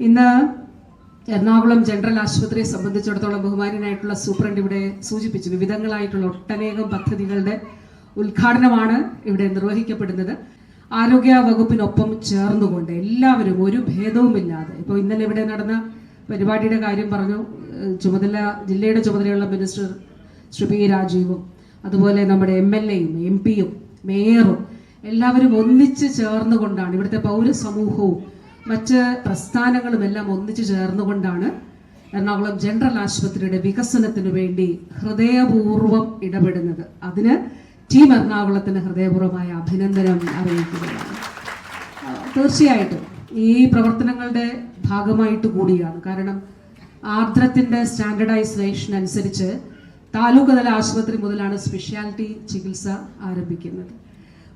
ഇന്ന് എറണാകുളം ജനറൽ ആശുപത്രിയെ സംബന്ധിച്ചിടത്തോളം ബഹുമാനായിട്ടുള്ള സൂപ്രണ്ട് ഇവിടെ സൂചിപ്പിച്ചു. വിവിധങ്ങളായിട്ടുള്ള ഒട്ടനേകം പദ്ധതികളുടെ ഉദ്ഘാടനമാണ് ഇവിടെ നിർവഹിക്കപ്പെടുന്നത്. ആരോഗ്യ വകുപ്പിനൊപ്പം ചേർന്നുകൊണ്ട് എല്ലാവരും ഒരു ഭേദവുമില്ലാതെ ഇപ്പോൾ ഇന്നലെ ഇവിടെ നടന്ന പരിപാടിയുടെ കാര്യം പറഞ്ഞു. ചുമതല ജില്ലയുടെ ചുമതലയുള്ള മിനിസ്റ്റർ ശ്രീ പി രാജീവും അതുപോലെ നമ്മുടെ എം എൽ എയും എം പിയും മേയറും എല്ലാവരും ഒന്നിച്ച് ചേർന്നുകൊണ്ടാണ് ഇവിടുത്തെ പൗരസമൂഹവും മറ്റ് പ്രസ്ഥാനങ്ങളുമെല്ലാം ഒന്നിച്ചു ചേർന്നുകൊണ്ടാണ് എറണാകുളം ജനറൽ ആശുപത്രിയുടെ വികസനത്തിനു വേണ്ടി ഹൃദയപൂർവം ഇടപെടുന്നത്. അതിന് ടീം എറണാകുളത്തിന് ഹൃദയപൂർവമായ അഭിനന്ദനം അറിയിക്കുകയാണ്. തീർച്ചയായിട്ടും ഈ പ്രവർത്തനങ്ങളുടെ ഭാഗമായിട്ട് കൂടിയാണ്. കാരണം ആർദ്രത്തിന്റെ സ്റ്റാൻഡർഡൈസേഷൻ അനുസരിച്ച് താലൂക്ക് തല ആശുപത്രി മുതലാണ് സ്പെഷ്യാലിറ്റി ചികിത്സ ആരംഭിക്കുന്നത്.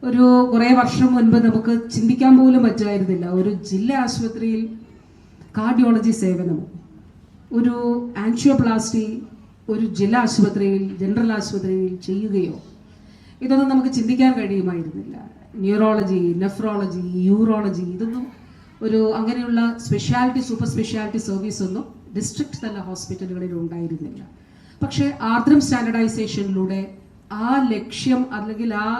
ഒരു കുറേ വർഷം മുൻപ് നമുക്ക് ചിന്തിക്കാൻ പോലും പറ്റുമായിരുന്നില്ല ഒരു ജില്ലാ ആശുപത്രിയിൽ കാർഡിയോളജി സേവനം ഒരു ആൻഷിയോപ്ലാസ്റ്റി ഒരു ജില്ലാ ആശുപത്രിയിൽ ജനറൽ ആശുപത്രിയിൽ ചെയ്യുകയോ ഇതൊന്നും നമുക്ക് ചിന്തിക്കാൻ കഴിയുമായിരുന്നില്ല. ന്യൂറോളജി നെഫ്രോളജി യൂറോളജി ഇതൊന്നും ഒരു അങ്ങനെയുള്ള സ്പെഷ്യാലിറ്റി സൂപ്പർ സ്പെഷ്യാലിറ്റി സർവീസ് ഒന്നും ഡിസ്ട്രിക്ട് തല ഹോസ്പിറ്റലുകളിൽ ഉണ്ടായിരുന്നില്ല. പക്ഷേ ആർദ്രം സ്റ്റാൻഡർഡൈസേഷനിലൂടെ ആ ലക്ഷ്യം അല്ലെങ്കിൽ ആ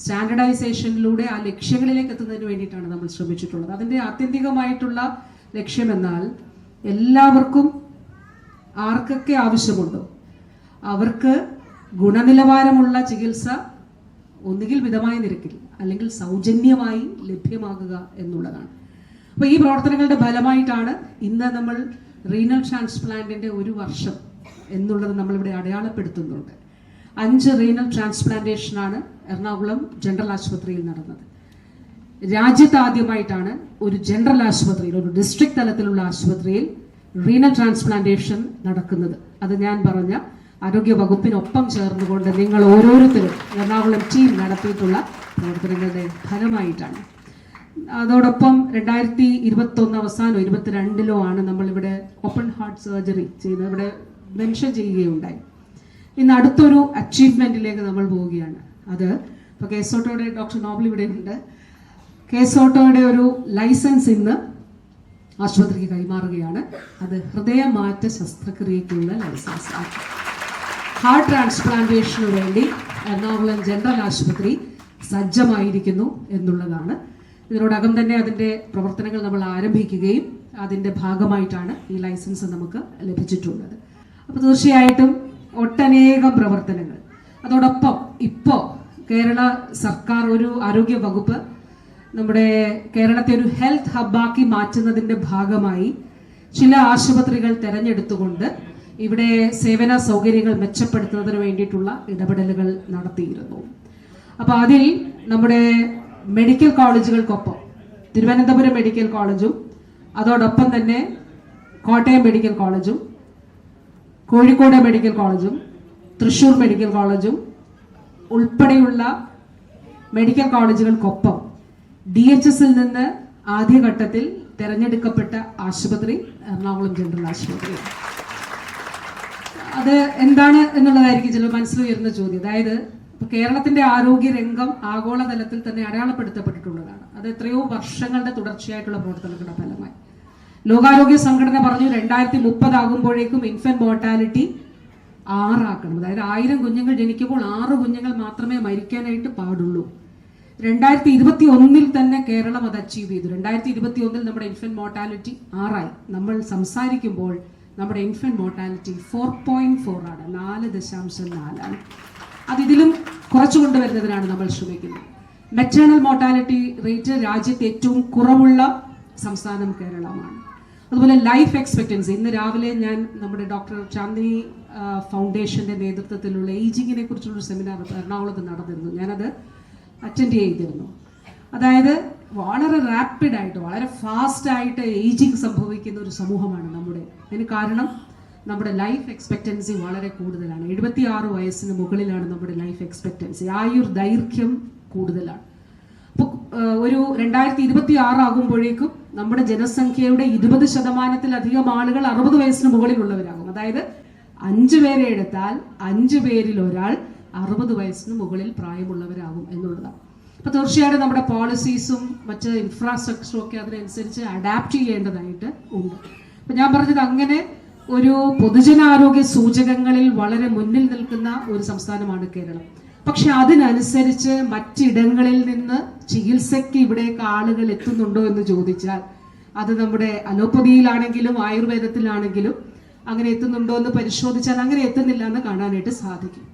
സ്റ്റാൻഡർഡൈസേഷനിലൂടെ ആ ലക്ഷ്യങ്ങളിലേക്ക് എത്തുന്നതിന് വേണ്ടിയിട്ടാണ് നമ്മൾ ശ്രമിച്ചിട്ടുള്ളത്. അതിന്റെ ആത്യന്തികമായിട്ടുള്ള ലക്ഷ്യമെന്നാൽ എല്ലാവർക്കും ആർക്കൊക്കെ ആവശ്യമുണ്ടോ അവർക്ക് ഗുണനിലവാരമുള്ള ചികിത്സ ഒന്നുകിൽ വിധമായ നിരക്കിൽ അല്ലെങ്കിൽ സൗജന്യമായി ലഭ്യമാകുക എന്നുള്ളതാണ്. അപ്പോൾ ഈ പ്രവർത്തനങ്ങളുടെ ഫലമായിട്ടാണ് ഇന്ന് നമ്മൾ റീനൽ ട്രാൻസ്പ്ലാന്റിന്റെ ഒരു വർഷം എന്നുള്ളത് നമ്മളിവിടെ അടയാളപ്പെടുത്തുന്നുണ്ട്. അഞ്ച് റീനൽ ട്രാൻസ്പ്ലാന്റേഷനാണ് എറണാകുളം ജനറൽ ആശുപത്രിയിൽ നടന്നത്. രാജ്യത്ത് ആദ്യമായിട്ടാണ് ഒരു ജനറൽ ആശുപത്രിയിൽ ഒരു ഡിസ്ട്രിക്ട് തലത്തിലുള്ള ആശുപത്രിയിൽ റീനൽ ട്രാൻസ്പ്ലാന്റേഷൻ നടക്കുന്നത്. അത് ഞാൻ പറഞ്ഞ ആരോഗ്യ വകുപ്പിനൊപ്പം ചേർന്നുകൊണ്ട് നിങ്ങൾ ഓരോരുത്തരും എറണാകുളം ടീം നടത്തിയിട്ടുള്ള പ്രവർത്തനങ്ങളുടെ ഫലമായിട്ടാണ്. അതോടൊപ്പം രണ്ടായിരത്തി ഇരുപത്തി ഒന്ന് അവസാനം ഇരുപത്തിരണ്ടിലോ ആണ് നമ്മളിവിടെ ഓപ്പൺ ഹാർട്ട് സർജറി ചെയ്ത് ഇവിടെ മെൻഷൻ ചെയ്യുകയുണ്ടായി. ഇന്ന് അടുത്തൊരു അച്ചീവ്മെന്റിലേക്ക് നമ്മൾ പോവുകയാണ്. അത് ഇപ്പോൾ കേസോട്ടോയുടെ ഡോക്ടർ നോബൽ ഇവിടെ ഉണ്ട് കേസോട്ടോയുടെ ഒരു ലൈസൻസ് ഇന്ന് ആശുപത്രിക്ക് കൈമാറുകയാണ്. അത് ഹൃദയമാറ്റ ശസ്ത്രക്രിയയ്ക്കുള്ള ലൈസൻസ് ആണ്. ഹാർട്ട് ട്രാൻസ്പ്ലാന്റേഷന് വേണ്ടി എറണാകുളം ജനറൽ ആശുപത്രി സജ്ജമായിരിക്കുന്നു എന്നുള്ളതാണ്. ഇതിനോടകം തന്നെ അതിന്റെ പ്രവർത്തനങ്ങൾ നമ്മൾ ആരംഭിക്കുകയും അതിന്റെ ഭാഗമായിട്ടാണ് ഈ ലൈസൻസ് നമുക്ക് ലഭിച്ചിട്ടുള്ളത്. അപ്പോൾ തീർച്ചയായിട്ടും ഒട്ടനേകം പ്രവർത്തനങ്ങൾ. അതോടൊപ്പം ഇപ്പോൾ കേരള സർക്കാർ ഒരു ആരോഗ്യ വകുപ്പ് നമ്മുടെ കേരളത്തെ ഒരു ഹെൽത്ത് ഹബ്ബാക്കി മാറ്റുന്നതിന്റെ ഭാഗമായി ചില ആശുപത്രികൾ തെരഞ്ഞെടുത്തുകൊണ്ട് ഇവിടെ സേവന സൗകര്യങ്ങൾ മെച്ചപ്പെടുത്തുന്നതിന് വേണ്ടിയിട്ടുള്ള ഇടപെടലുകൾ നടത്തിയിരുന്നു. അപ്പോൾ അതിൽ നമ്മുടെ മെഡിക്കൽ കോളേജുകൾക്കൊപ്പം തിരുവനന്തപുരം മെഡിക്കൽ കോളേജും അതോടൊപ്പം തന്നെ കോട്ടയം മെഡിക്കൽ കോളേജും കോഴിക്കോട് മെഡിക്കൽ കോളേജും തൃശൂർ മെഡിക്കൽ കോളേജും ഉൾപ്പെടെയുള്ള മെഡിക്കൽ കോളേജുകൾക്കൊപ്പം ഡി എച്ച് എസിൽ നിന്ന് ആദ്യഘട്ടത്തിൽ തെരഞ്ഞെടുക്കപ്പെട്ട ആശുപത്രി എറണാകുളം ജനറൽ ആശുപത്രി. അത് എന്താണ് എന്നുള്ളതായിരിക്കും ചില മനസ്സിൽ ഉയർന്ന ചോദ്യം. അതായത് കേരളത്തിന്റെ ആരോഗ്യ രംഗം ആഗോളതലത്തിൽ തന്നെ അടയാളപ്പെടുത്തപ്പെട്ടിട്ടുള്ളതാണ്. അത് എത്രയോ വർഷങ്ങളുടെ തുടർച്ചയായിട്ടുള്ള പ്രവർത്തനങ്ങളുടെ ഫലമായി. ലോകാരോഗ്യ സംഘടന പറഞ്ഞു രണ്ടായിരത്തി മുപ്പതാകുമ്പോഴേക്കും ഇൻഫന്റ് മോർട്ടാലിറ്റി ആറാക്കണം. അതായത് ആയിരം കുഞ്ഞുങ്ങൾ ജനിക്കുമ്പോൾ ആറ് കുഞ്ഞുങ്ങൾ മാത്രമേ മരിക്കാനായിട്ട് പാടുള്ളൂ. രണ്ടായിരത്തി ഇരുപത്തി ഒന്നിൽ തന്നെ കേരളം അത് അച്ചീവ് ചെയ്തു. രണ്ടായിരത്തി ഇരുപത്തി ഒന്നിൽ നമ്മുടെ ഇൻഫന്റ് മോർട്ടാലിറ്റി ആറായി. നമ്മൾ സംസാരിക്കുമ്പോൾ നമ്മുടെ infant mortality four point four ആണ്. നാല് ദശാംശം നാലാണ് അത് ഇതിലും കുറച്ചു കൊണ്ടുവരുന്നതിനാണ് നമ്മൾ ശ്രമിക്കുന്നത്. മെറ്റേണൽ മോർട്ടാലിറ്റി റേറ്റ് രാജ്യത്ത് ഏറ്റവും കുറവുള്ള സംസ്ഥാനം കേരളമാണ്. അതുപോലെ ലൈഫ് എക്സ്പെക്റ്റൻസി ഇന്ന് രാവിലെ ഞാൻ നമ്മുടെ ഡോക്ടർ ചാന്ദിനി ഫൗണ്ടേഷന്റെ നേതൃത്വത്തിലുള്ള ഏജിങ്ങിനെ കുറിച്ചുള്ള സെമിനാർ എറണാകുളത്ത് നടന്നിരുന്നു. ഞാനത് അറ്റൻഡ് ചെയ്തിരുന്നു. അതായത് വളരെ റാപ്പിഡ് ആയിട്ട് വളരെ ഫാസ്റ്റ് ആയിട്ട് ഏജിങ് സംഭവിക്കുന്ന ഒരു സമൂഹമാണ് നമ്മുടെ. അതിന് കാരണം നമ്മുടെ ലൈഫ് എക്സ്പെക്റ്റൻസി വളരെ കൂടുതലാണ്. എഴുപത്തി ആറ് വയസ്സിന് മുകളിലാണ് നമ്മുടെ ലൈഫ് എക്സ്പെക്റ്റൻസി ആയുർ ദൈർഘ്യം കൂടുതലാണ് അപ്പോൾ ഒരു രണ്ടായിരത്തി ഇരുപത്തി ആറാകുമ്പോഴേക്കും നമ്മുടെ ജനസംഖ്യയുടെ ഇരുപത് ശതമാനത്തിലധികം ആളുകൾ അറുപത് വയസ്സിന് മുകളിലുള്ളവരാകും. അതായത് അഞ്ചു പേരെ എടുത്താൽ അഞ്ചു പേരിൽ ഒരാൾ അറുപത് വയസ്സിന് മുകളിൽ പ്രായമുള്ളവരാകും എന്നുള്ളതാണ്. അപ്പൊ തീർച്ചയായിട്ടും നമ്മുടെ പോളിസീസും മറ്റ് ഇൻഫ്രാസ്ട്രക്ചറും ഒക്കെ അതിനനുസരിച്ച് അഡാപ്റ്റ് ചെയ്യേണ്ടതായിട്ട് ഉണ്ട്. അപ്പൊ ഞാൻ പറഞ്ഞത് അങ്ങനെ ഒരു പൊതുജനാരോഗ്യ സൂചകങ്ങളിൽ വളരെ മുന്നിൽ നിൽക്കുന്ന ഒരു സംസ്ഥാനമാണ് കേരളം. പക്ഷെ അതിനനുസരിച്ച് മറ്റിടങ്ങളിൽ നിന്ന് ചികിത്സയ്ക്ക് ഇവിടേക്ക് ആളുകൾ എത്തുന്നുണ്ടോ എന്ന് ചോദിച്ചാൽ അത് നമ്മുടെ അലോപ്പതിയിലാണെങ്കിലും ആയുർവേദത്തിലാണെങ്കിലും അങ്ങനെ എത്തുന്നുണ്ടോ എന്ന് പരിശോധിച്ചാൽ അങ്ങനെ എത്തുന്നില്ല എന്ന് കാണാനായിട്ട് സാധിക്കും.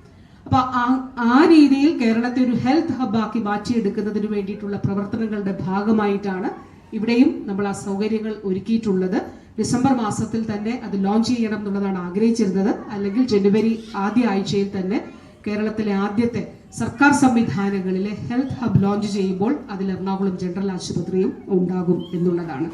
അപ്പൊ ആ- രീതിയിൽ കേരളത്തെ ഒരു ഹെൽത്ത് ഹബ്ബാക്കി മാറ്റിയെടുക്കുന്നതിന് വേണ്ടിയിട്ടുള്ള പ്രവർത്തനങ്ങളുടെ ഭാഗമായിട്ടാണ് ഇവിടെയും നമ്മൾ ആ സൗകര്യങ്ങൾ ഒരുക്കിയിട്ടുള്ളത്. ഡിസംബർ മാസത്തിൽ തന്നെ അത് ലോഞ്ച് ചെയ്യണം എന്നുള്ളതാണ് ആഗ്രഹിച്ചിരുന്നത്. അല്ലെങ്കിൽ ജനുവരി ആദ്യ ആഴ്ചയിൽ തന്നെ കേരളത്തിലെ ആദ്യത്തെ സർക്കാർ സംവിധാനങ്ങളിലെ ഹെൽത്ത് ഹബ് ലോഞ്ച് ചെയ്യുമ്പോൾ അതിൽ എറണാകുളം ജനറൽ ആശുപത്രിയും ഉണ്ടാകും എന്നുള്ളതാണ്.